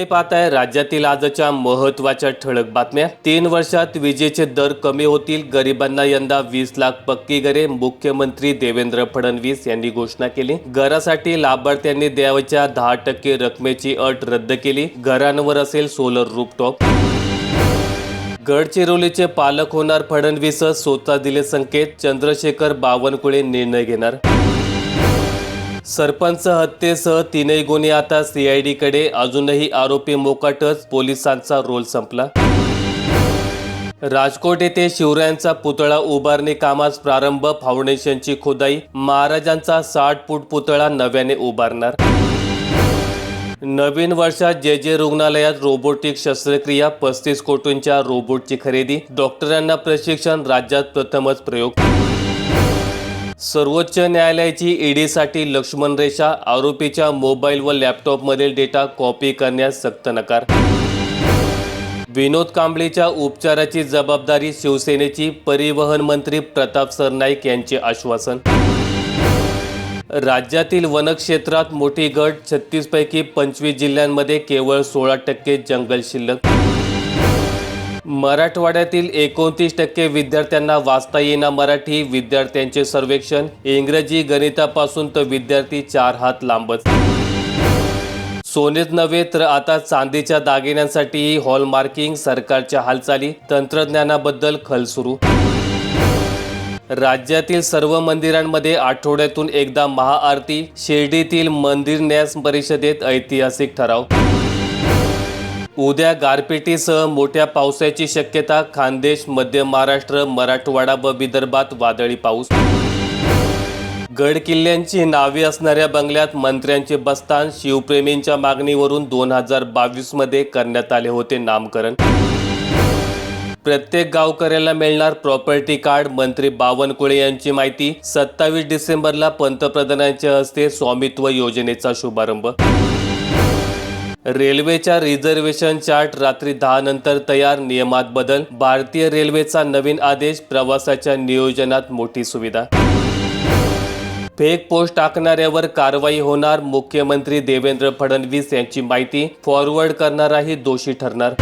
तुम्ही पाहताय राज्यातील आजच्या महत्त्वाच्या ठळक बातम्या. तीन वर्षात विजेचे दर कमी होतील. गरिबांना यंदा वीस लाख पक्की घरे. मुख्यमंत्री देवेंद्र फडणवीस यांनी घोषणा केली. घरासाठी लाभार्थ्यांनी द्यावयाच्या दहा टक्के रकमेची अट रद्द केली. घरांवर असेल सोलर रूपटॉप. गडचिरोलीचे पालक होणार फडणवीस स्वतः दिले संकेत. चंद्रशेखर बावनकुळे निर्णय घेणार. सरपंच हत्येसह तीनही गुन्हे आता सीआयडीकडे अजूनही आरोपी मोकाटच. पोलिसांचा रोल संपला. राजकोट येथे शिवरायांचा पुतळा उभारणी कामास प्रारंभ. फाउंडेशनची खोदाई. महाराजांचा साठ फूट पुतळा नव्याने उभारणार. नवीन वर्षात जे जे रुग्णालयात रोबोटिक शस्त्रक्रिया. पस्तीस कोटींच्या रोबोटची खरेदी. डॉक्टरांना प्रशिक्षण. राज्यात प्रथमच प्रयोग. सर्वोच्च न्यायालयाची ईडीसाठी लक्ष्मण रेषा आरोपीच्या मोबाईल व लॅपटॉपमधील डेटा कॉपी करण्यास सक्त नकार. विनोद कांबळेच्या उपचाराची जबाबदारी शिवसेनेची परिवहन मंत्री प्रताप सरनाईक यांचे आश्वासन. राज्यातील वनक्षेत्रात मोठी घट छत्तीसपैकी पंचवीस जिल्ह्यांमध्ये केवळ सोळा टक्के जंगल शिल्लक. मराठवाड्यातील एकोणतीस टक्के विद्यार्थ्यांना वाचता येईना मराठी विद्यार्थ्यांचे सर्वेक्षण. इंग्रजी गणितापासून तर विद्यार्थी चार हात लांबच. सोनेच नव्हे तर आता चांदीच्या दागिन्यांसाठीही हॉलमार्किंग सरकारच्या हालचाली तंत्रज्ञानाबद्दल खल सुरू. राज्यातील सर्व मंदिरांमध्ये आठवड्यातून एकदा महाआरती शिर्डीतील मंदिर न्यास परिषदेत ऐतिहासिक ठराव. उद्या गारपिटीसह मोठ्या पावसाची शक्यता खानदेश मध्य महाराष्ट्र मराठवाडा व विदर्भात वादळी पाऊस. गड किल्ल्यांची नावे असणाऱ्या बंगल्यात मंत्र्यांचे बस्तान शिवप्रेमींच्या मागणीवरून दोन हजार बावीसमध्ये करण्यात आले होते नामकरण. प्रत्येक गावकऱ्याला मिळणार प्रॉपर्टी कार्ड मंत्री बावनकुळे यांची माहिती. सत्तावीस डिसेंबरला पंतप्रधानांच्या हस्ते स्वामित्व योजनेचा शुभारंभ. रेल्वेच्या रिझर्वेशन चार्ट रात्री दहा नंतर तयार नियमात बदल. भारतीय रेल्वेचा नवीन आदेश प्रवासाच्या नियोजनात मोठी सुविधा. फेक पोस्ट टाकणाऱ्यावर कारवाई होणार मुख्यमंत्री देवेंद्र फडणवीस यांची माहिती फॉरवर्ड करणाराही दोषी ठरणार.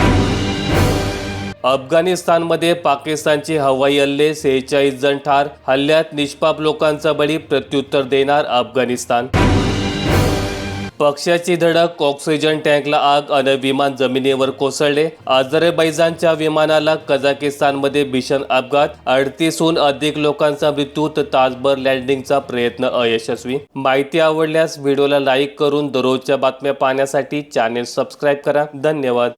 अफगाणिस्तानमध्ये पाकिस्तानचे हवाई हल्ले सेहेचाळीस जण ठार हल्ल्यात निष्पाप लोकांचा बळी प्रत्युत्तर देणार अफगाणिस्तान. पक्षाची धडक ऑक्सिजन टँकला आग अन विमान जमिनीवर कोसळले. अझरबैजानच्या विमानाला कझाकिस्तानमध्ये भीषण अपघात. अडतीसहून अधिक लोकांचा मृत्यू तर तासभर लँडिंगचा प्रयत्न अयशस्वी. माहिती आवडल्यास व्हिडिओला लाईक करून दररोजच्या बातम्या पाहण्यासाठी चॅनेल सबस्क्राईब करा. धन्यवाद.